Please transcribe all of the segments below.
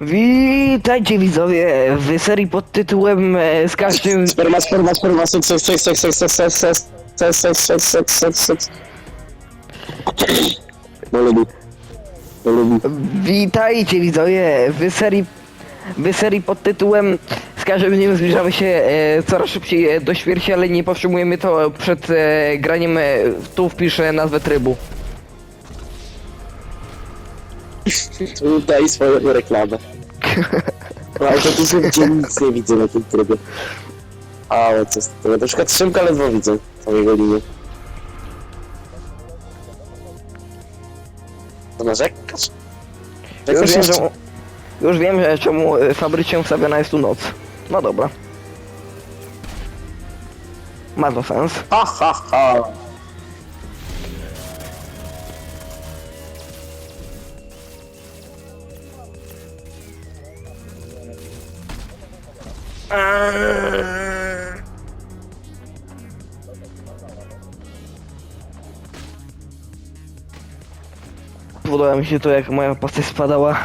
Witajcie widzowie w serii pod tytułem e, z każdym... Sperma, sperma, sperma, seks, seks, seks, seks, seks, seks, seks, seks, seks, seks, seks, seks, seks. No lubi. No lubi. Witajcie widzowie w serii... W serii pod tytułem z każdym dniem zbliżamy się e, coraz szybciej e, do śmierci, ale nie powstrzymujemy to przed e, graniem. E, tu wpiszę nazwę trybu. Daj swoją reklamę. Ale to tu się gdzie nic nie widzę na tym trybie. Ale co z tego? Na przykład Szymka ledwo widzę w jego linie. To narzekasz? Już wiem, że, już wiem, że czemu e, fabrycznie ustawiona jest tu noc. No dobra. Ma to sens. Ha, ha, ha. Podoba mi się to, jak moja postać spadała.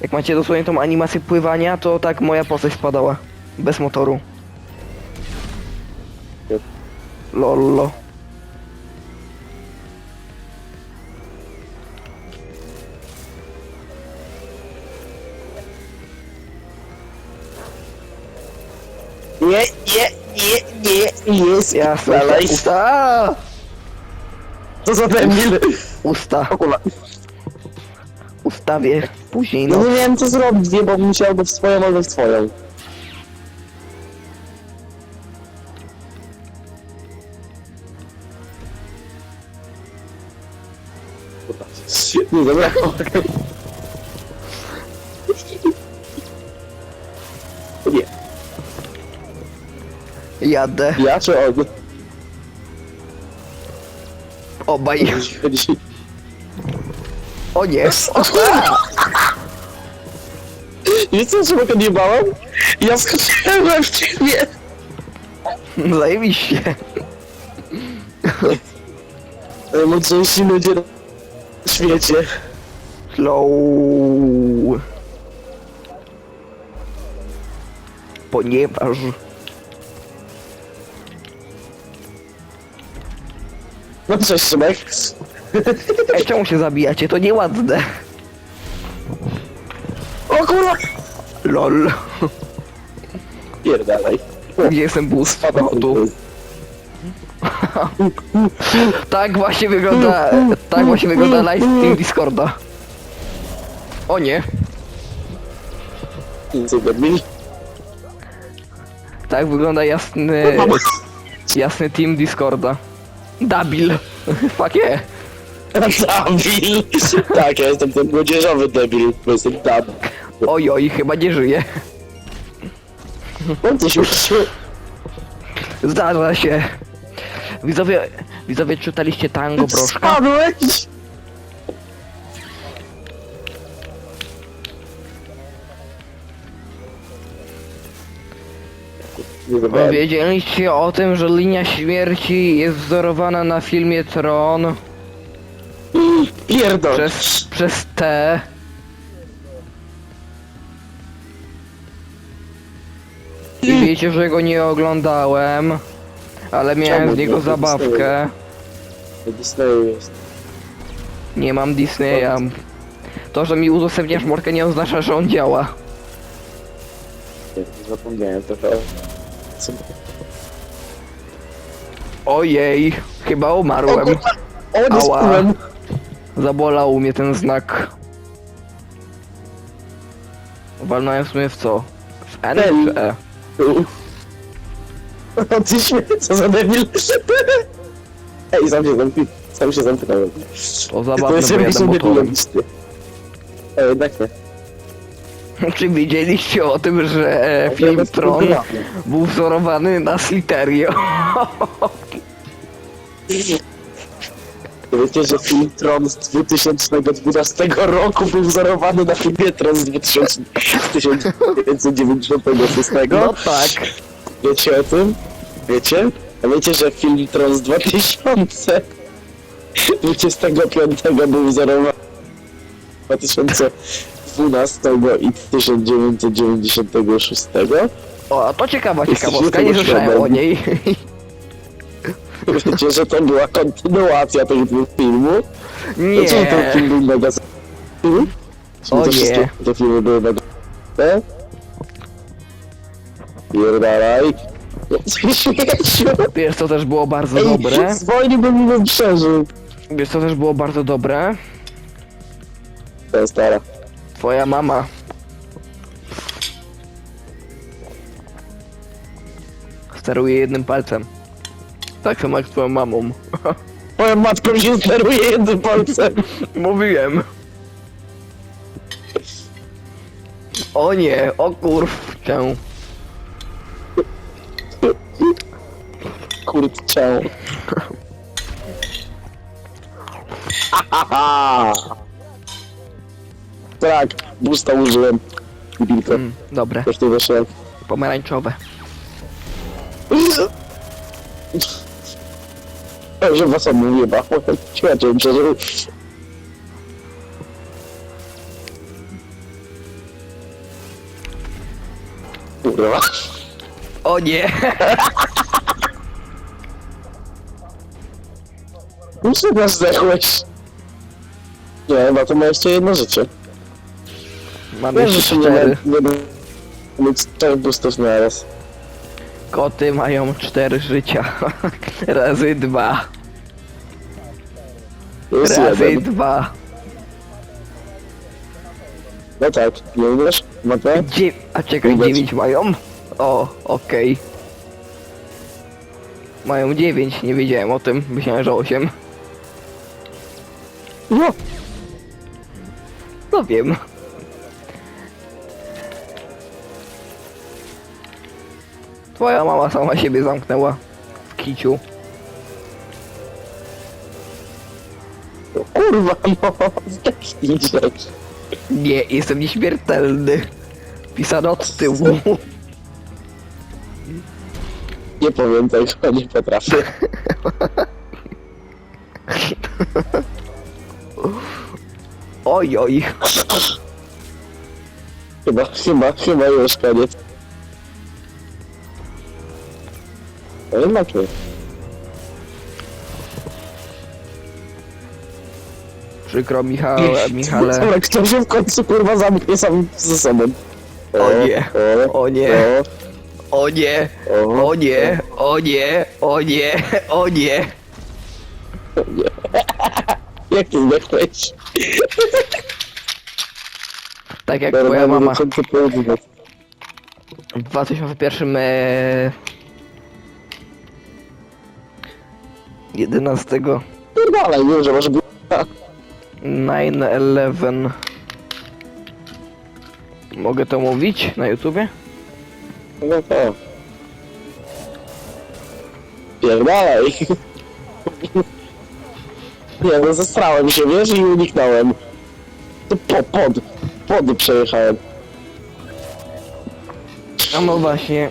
Jak macie dosłownie tą animację pływania, to tak moja postać spadała. Bez motoru. Lollo. Ja Dalej. usta. Co za debil. Usta. O kurwa. Ustawię. Później No no. nie wiem co zrobić, nie, bo musiał albo w swoją, albo w twoją. Kurwa. Nie, dobra. Jadę. ja czy on? Obaj. Jeśli chodzi... O nie. Wiesz co, czemu to nie bałem? Ja skoczyłem w ciebie! Zajebiście. Najmocniejsi ludzie na świecie. Slow. Ponieważ... No cześć, Szymek. Ej, czemu się zabijacie? To nieładne. O kurwa! Lol. Pierdalaj. Gdzie jestem? O, tu. Tak właśnie wygląda, tak właśnie wygląda live stream Discorda. O nie, Co debil? tak wygląda jasny, jasny team Discorda. Dabil. Fuck yeah. Debil! Tak, ja jestem ten młodzieżowy debil, bo jestem tam. Oj, oj, chyba nie żyje. No coś już... Zdarza się. Widzowie, widzowie czytaliście tango broszka? Spadłeś! Nie zobaczyłem. Wiedzieliście o tym, że linia śmierci jest wzorowana na filmie Tron Pierdol! przez, przez T. I wiecie, że go nie oglądałem, ale miałem Czemu z niego nie? zabawkę. To Disneyu jest. Nie mam Disneya. To, że mi udostępniasz morkę nie oznacza, że on działa. Zapomniałem trochę Co... Ojej, chyba umarłem. O, Ała. Zabolał mnie ten znak. Walnąłem w sumie w co? W N Ten. czy E? O, ty śmie... Co za debil! Ej, sam się zamknął. Sam się zamknąłem. To zabawne, jest bo jadę motorem. debilem. Ej, jednak nie. Czy wiedzieliście o tym, że e, film Tron był wzorowany na Sliterio? Wiecie, że film Tron z 2012 roku był wzorowany na filmie Tron z 2000 z 1996? No tak. Wiecie o tym? Wiecie? A wiecie, że film Tron z 2025 był wzorowany 2000 12 i 1996. O, to ciekawa ciekawostka, nie słyszałem o niej. Wiecie, że to była kontynuacja tego filmu? Nie. No co, ten film był mega... z- Mhm. O nie. Te filmy były mega... Pierdalaj. Wiesz co też było bardzo Ej, dobre? zwolniłbym bym przeżył. Wiesz co też było bardzo dobre? To jest stara. Twoja mama. Steruje jednym palcem. Tak samo jak twoją mamą. Moją matką się steruje jednym palcem. Mówiłem. O nie, o kurczę. Kurczę. Tak, busta użyłem. Debilka. Mm, dobre, Też to weszłem. pomarańczowe. Że was omówię, ba. Świadczę, przeżył. Kurwa. O nie! Już chyba zdechłeś. Nie, chyba to ma jeszcze jedno życie. Mam Wiesz, jeszcze nie cztery. nie będę mieć czterech bustów naraz. Koty mają cztery życia. Razy dwa. Jest Razy jeden. dwa. No tak, nie umiesz? Matę? Dzie A czekaj, Widać. dziewięć mają? O, okej. Mają dziewięć, nie wiedziałem o tym. Myślałem, że osiem. No, No wiem. Twoja mama sama siebie zamknęła w kiciu. kurwa, no, zdechnij rzecz. Nie, jestem nieśmiertelny. Pisano od tyłu. Nie powiem tego, nie potrafię. Oj, oj. Chyba, chyba, chyba już koniec. No jednak nie. Przykro Michale, Michale. Dobra, kto się w końcu kurwa zamknie sam ze sobą? O nie, o nie. O nie, o, nie, o nie, o nie, o nie. Jak ty zdechłeś? Tak jak twoja mama w 2001 e... 11 Pierdalaj, nie, że masz g- 9-11 Mogę to mówić na YouTubie? No to. Pierdalaj. Nie, no zestrałem się, wiesz, i uniknąłem. To po, pod, pod przejechałem. A no właśnie,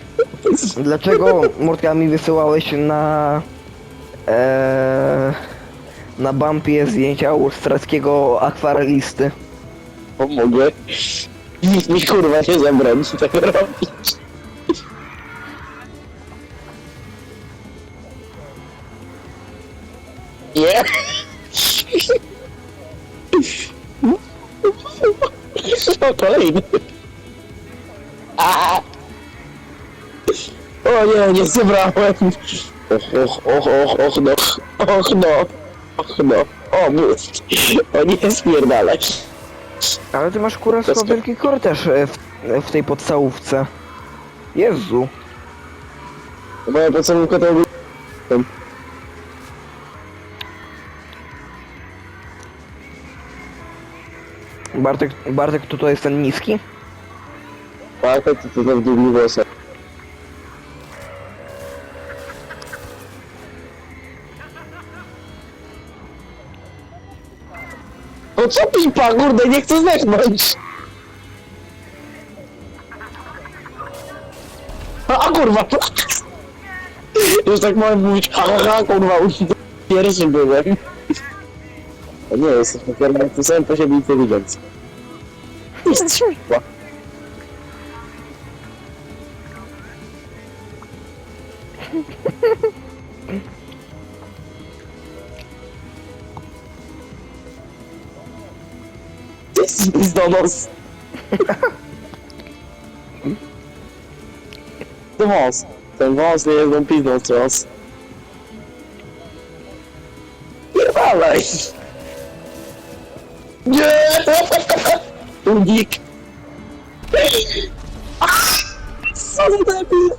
dlaczego Murtka mi wysyłałeś na e, na bumpie zdjęcia austriackiego akwarelisty? Pomogę. Nikt mi kurwa nie zabroni tego robić. Nie. O, kolejny. A. O nie, nie zebrałem. Och, och, och, och, och, no. Och, no. Och, no. O, mózg. O nie, spierdalaj. Ale ty masz kurwa Bez- wielki korytarz e, w, w tej podstałówce. Jezu. Moja podstawówka to był... Bartek, Bartek, to to jest ten niski? To to to w długich włosach. O co pipa, kurde, nie chcę zdechnąć! A, a kurwa! Już tak mogę mówić, ha, ha, ha, kurwa, pierwszy byłem. O nie, jesteśmy pierwszy, tym samym posiebie inteligencji. Mistrz piwa. Pizdonos. To wąs. Ten wąs nie jest tą pizdą wąs. Pierdalaj! Nie! Unik! Co za debil!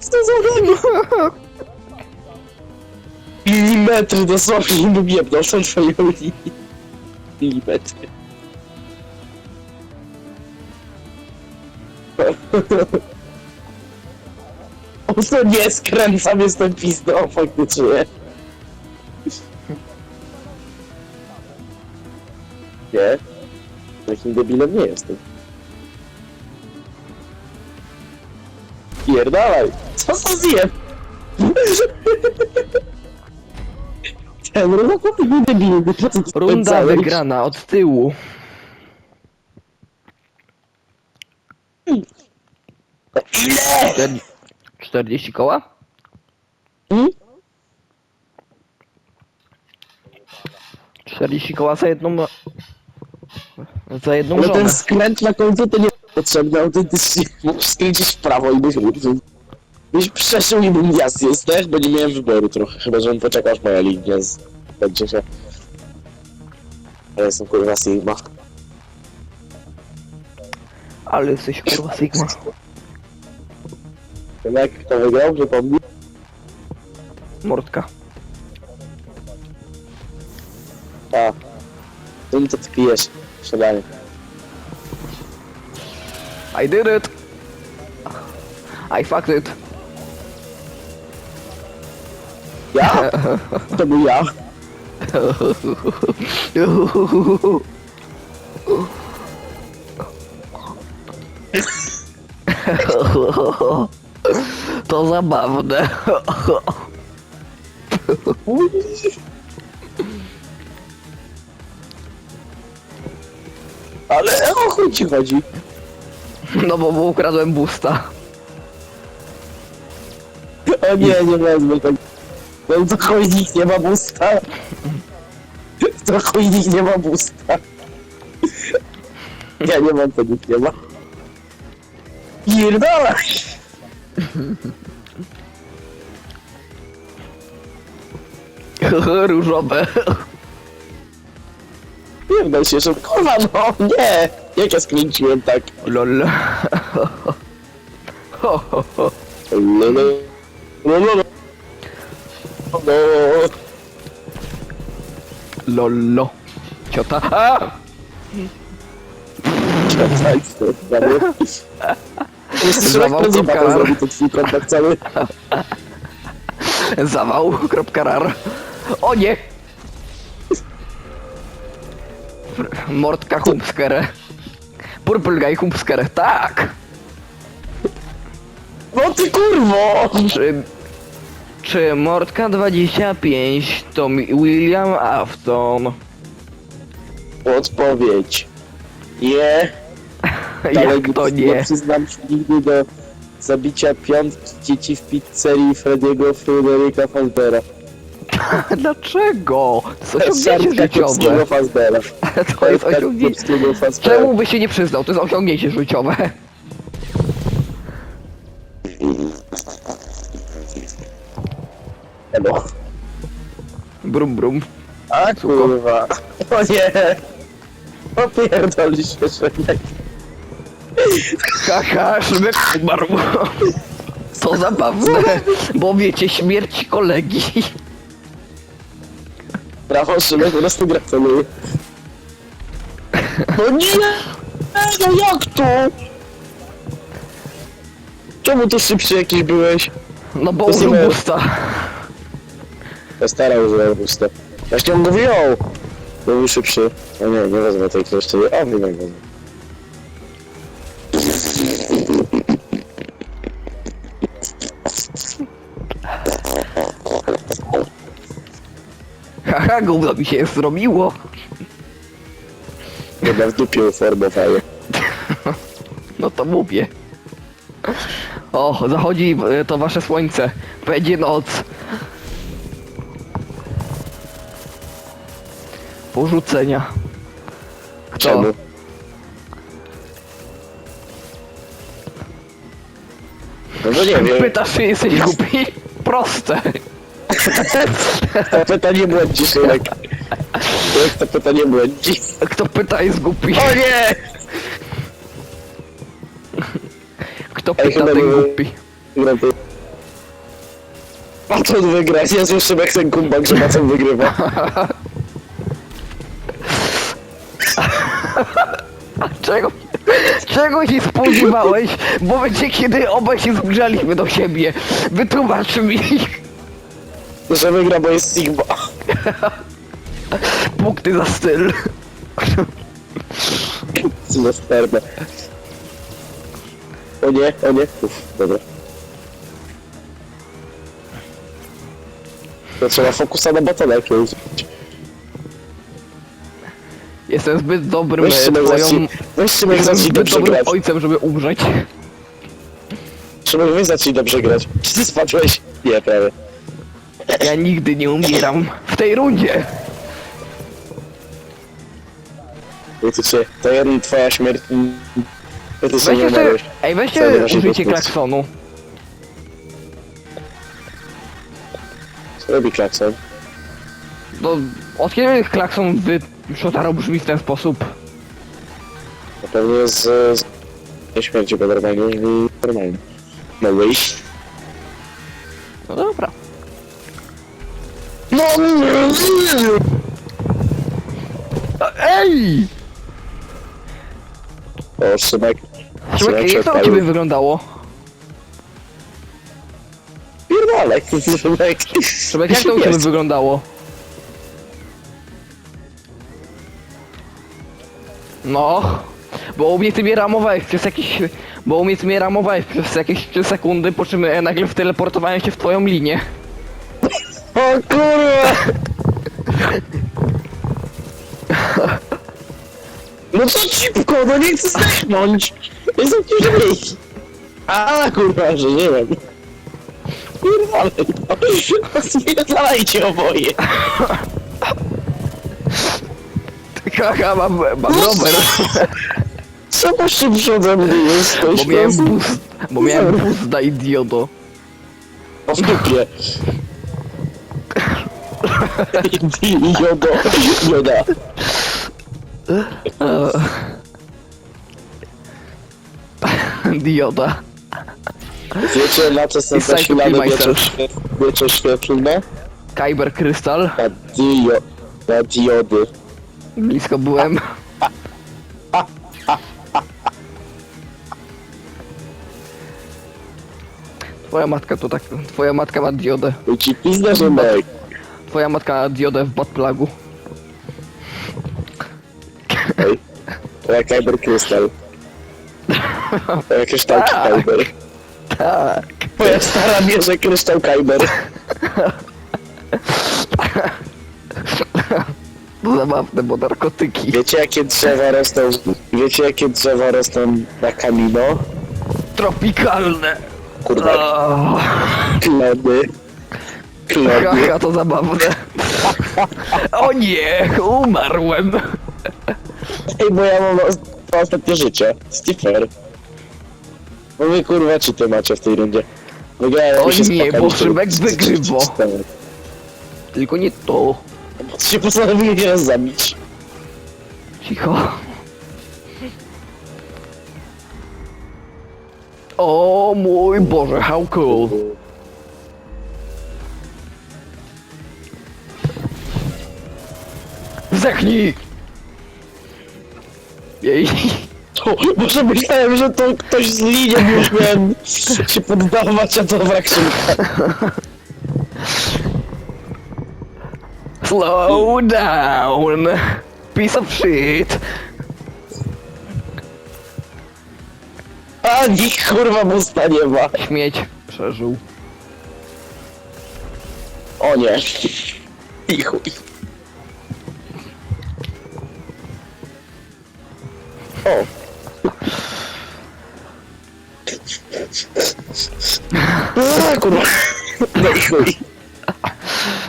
Co za debil! Milimetry dosłownie bym jebnął są twoje linii. Milimetry. O to nie skręcam, jestem pizdą, faktycznie. Nie? Takim debilem nie jestem. Pierdalaj! Co za zjem? Ten nie debilny, po co to Runda wygrana od tyłu. Ile? Czter- 40 koła? Hmm? 40 koła za jedną... Za jedną Ale żonę. ten skręt na końcu to nie potrzebny autentycznie. Mógł skręcić w prawo i byś użył. Byś przeszył i bym ja zjadł, też, bo nie miałem wyboru trochę. Chyba, że bym poczekał, aż moja linia z... będzie się. Ja jestem kurwa Sigma. Ale jesteś kurwa Sigma. Jak kto wygrał, przypomnij? Mordka. A. Tym to ty pijesz. Śniadanie. I did it! I fucked it. Ja? To był ja. To zabawne. Ale o chuj ci chodzi. No bo mu ukradłem busta. O nie, nie wezmę tego. No to chuj nikt nie ma busta. To chuj nikt nie ma busta. Ja nie mam, to nikt nie ma. Pierdolaj! Różowe. Pierdol się, że kurwa no, nie! Jak ja skręciłem tak? Lol. Ho, ho, ho. Lolo. Lolo. No. Lollo. Ciota. A! Czekaj, co? Prawie. Jeszcze Zawał raz prędzej kropka. zrobi ten twój kontakt cały. O nie! Mordka Humpskere. Purple Humpskere. Tak! No ty kurwo! Czy... Czy Mordka 25 to William Afton? Odpowiedź. Nie. Jak to nie? przyznam się nigdy do zabicia piątki dzieci w pizzerii Frediego Fryderyka Fazbera. Dlaczego? To jest osiągnięcie życiowe. Fazbera. To jest osiągnięcie. Czemu by się nie przyznał? To jest osiągnięcie życiowe. Elo. Brum brum. A kurwa. O nie. Opierdol się, Szrek. Haha, Szymek umarł. To zabawne, bo wiecie, śmierć kolegi. Brawo, Szymek, po prostu gratuluję. No nie! No jak to? Czemu ty szybszy jakiś byłeś? No bo To użył sobie- busta. Ja starał użyłem puste. Właśnie on mówi o! To był szybszy. O nie, nie wezmę tej kleszczy. A, nie wezmę. Haha, gówno mi się zrobiło. Chyba w dupie uformowały. No to mówię. O, zachodzi e, to wasze słońce. Będzie noc. Porzucenia. Kto? Czemu? No nie wiem. Pytasz, czy jesteś głupi? Proste. To pytanie błędzi, Szulek. Jak to pytanie błędzi? Kto pyta jest głupi. O nie! Kto Ej, pyta chyba ten były- głupi. Graty. A to on wygra, ja słyszę jak ten kumbak, że Macem wygrywa. Czego? Czego się spodziewałeś? Bo będzie kiedy obaj się zgrzaliśmy do siebie. Wytłumacz mi. Że wygra, bo jest Sigma. Punkty za styl. Za sterbe. O nie, o nie. Uff, dobra. To trzeba fokusa na batonach mieć. Jestem zbyt dobrym Weź Szymek twoją... weź Szymek Jestem zacznij zbyt dobrze dobrym grać. ojcem, żeby umrzeć. Szymek, weź zacznij dobrze grać. Czy ty spadłeś? Nie, prawie. Ja nigdy nie umieram. W tej rundzie. Wiecie to Jerry, twoja śmierć... Weźcie sobie... umarłeś. Ej, weźcie, dotknąć. klaksonu. Co robi klakson? No, od kiedy klakson wy... Szotaro brzmi w ten sposób? Na pewno jest z... z... Nie śmierci, bo normalnie brzmi normalnie. No wyjść. No dobra. No Ej! O, Szymek. Szymek, jak to u ciebie wyglądało? Pierdolek, Szymek. Szymek, jak to u ciebie wyglądało? No, bo u mnie ty mnie ramowałeś przez jakieś... Bo u mnie ty mnie ramowałeś przez jakieś 3 sekundy, po czym e, nagle wteleportowałem się w twoją linię. O kurwa! No co cipko, no nie chcę zdechnąć! Jest obciążenie. A kurwa, że nie wiem. Pierdolę, no. Spierdalajcie oboje. Haha, mam, mam No rower. Co szybszy ode mnie jesteś? Bo miałem boost, bo miałem boost na idioto. O w dupie. Jodo, joda. Dioda. Wiecie na co są It's time to zasilane kill wiecze, myself. świetlne? Kyber Krystal. Na dio... na diody. Blisko byłem. Twoja matka to tak. Twoja matka ma diodę. I ci pizda, że mek. Twoja matka ma diodę w buttplugu. Ej. Jak Kyber Crystal. Jak kryształki Tak. Kyber. Tak. Moja stara bierze kryształ Kyber. To zabawne, bo narkotyki. Wiecie jakie drzewa rosną... Wiecie jakie drzewa rosną na Camino? Tropikalne. Kurwa, Oh, klony. Haha, to zabawne. O nie, umarłem. Ej, bo ja mam os- dwa ostatnie życie. Stiffer. No wy kurwa, czy ty macie w tej rundzie? Wygrałem O się nie, bo to- Szymek wygrywa. Tylko nie to. Się postanowiłem nas zabić. Cicho. O mój Boże, how cool. Zdechnij! Jej. To, może myślałem, że to ktoś z linii już miałem się poddawać, a to wrak szybka. Slow down. Piece of shit. A nikt kurwa busta nie ma. Śmieć. Przeżył. O nie. I chuj. O. Kurwa. No i chuj.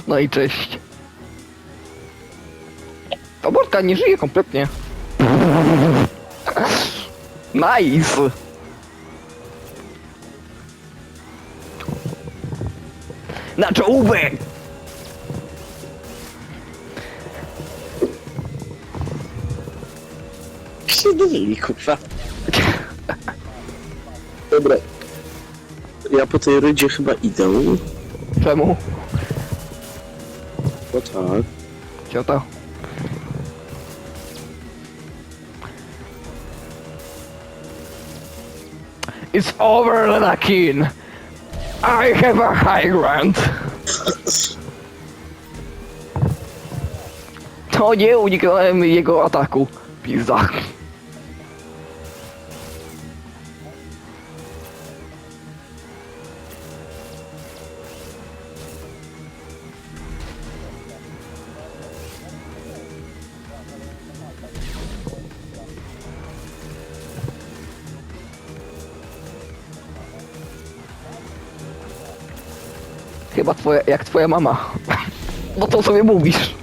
No i cześć. Oborka nie żyje kompletnie. Nice! Na czołówek! Się dowiedzieli, kurwa. Dobra. Ja po tej rydzie chyba idę. Czemu? No tak. Ciota. It's over, Lenakin! I have a high ground! To nie uniknąłem jego ataku. Pizza. Twoja, jak twoja mama. Bo to sobie mówisz.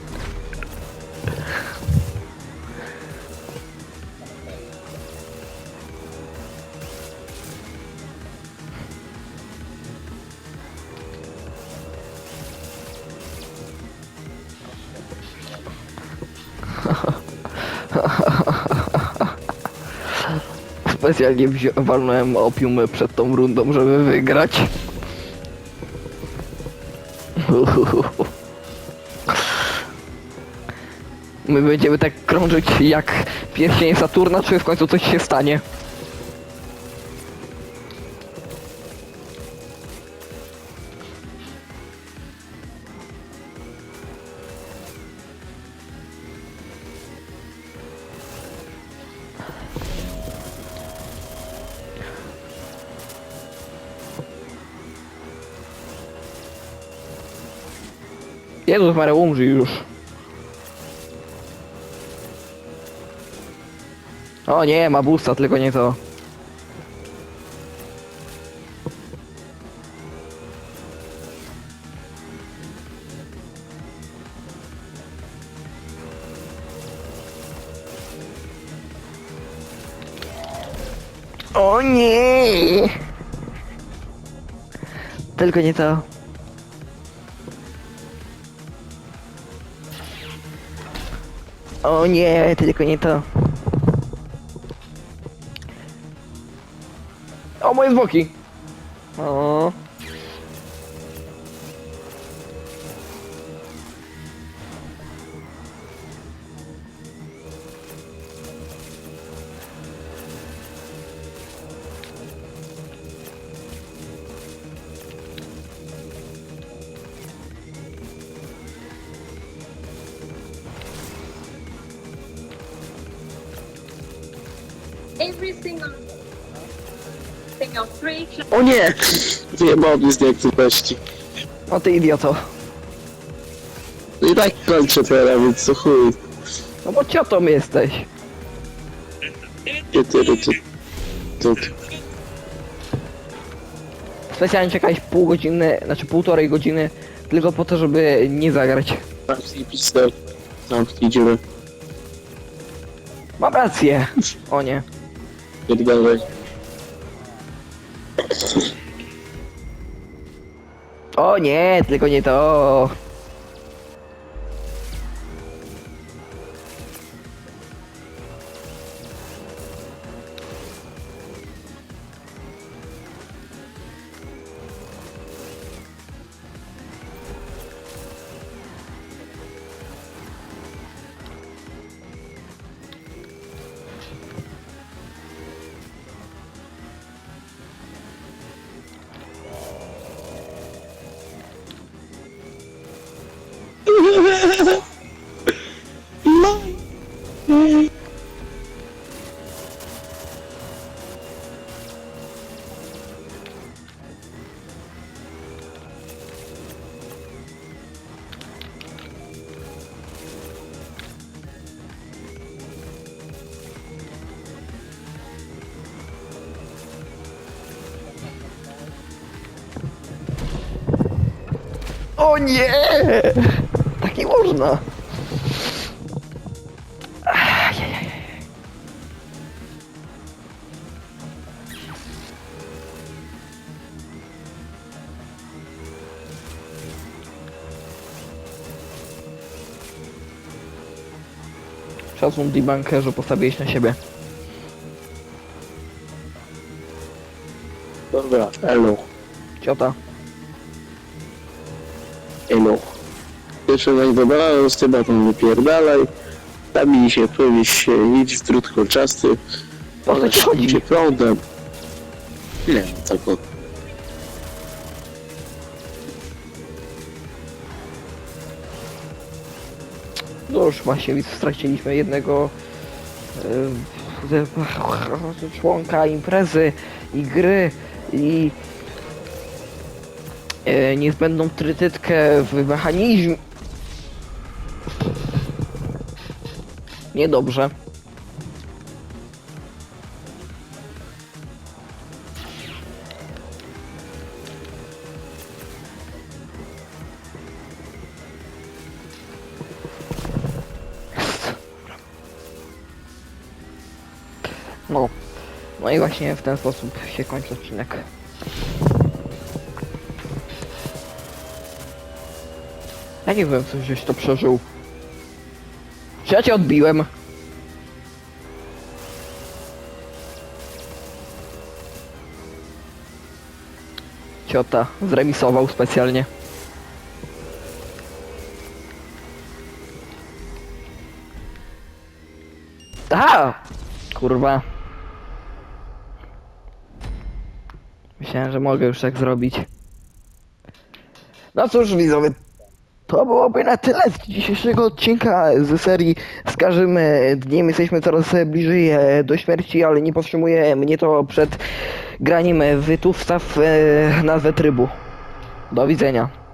Specjalnie wzi- walnąłem opium przed tą rundą, żeby wygrać. My będziemy tak krążyć jak pierścień Saturna, czy w końcu coś się stanie? Jezus Maria, umrzyj już. O nie, ma busta, tylko nie to. O nie! Tylko nie to. O nie, tylko nie to. Moje zwłoki! O. every single O nie! Wyjebał mnie z nieaktywności. O ty idioto. I tak kończę teraz, więc co chuj. No bo ciotą jesteś. Nie tyle, to... to... Specjalnie czekałeś pół godziny, znaczy półtorej godziny, tylko po to, żeby nie zagrać. Zamknij pistol. Zamknij dziurę. Mam rację. O nie. Pierdolę. O nie, tylko nie to. O nie! Tak nie można. Szacun debunkerzu postawiłeś na siebie. Dobra, elo, Ciota. Jeszcze na dobra, z tym tam wypierdalaj. Tam mi się powiedz się, idź w drut kolczasty. Co ci chodzi? Cię prądem. Nie wiem, tak o. No już właśnie straciliśmy jednego z- członka imprezy i gry i e, niezbędną trytytkę w mechanizm. Niedobrze. No. No i właśnie w ten sposób się kończy odcinek. Ja nie wiem, co żeś to przeżył. Czy ja cię odbiłem? Ciota zremisował specjalnie. Aha! Kurwa. Myślałem, że mogę już tak zrobić. No cóż, widzowie, to byłoby na tyle z dzisiejszego odcinka z serii Z każdym dniem jesteśmy coraz bliżej e, do śmierci, ale nie powstrzymuje mnie to przed graniem w tu wstaw e, nazwę trybu. Do widzenia.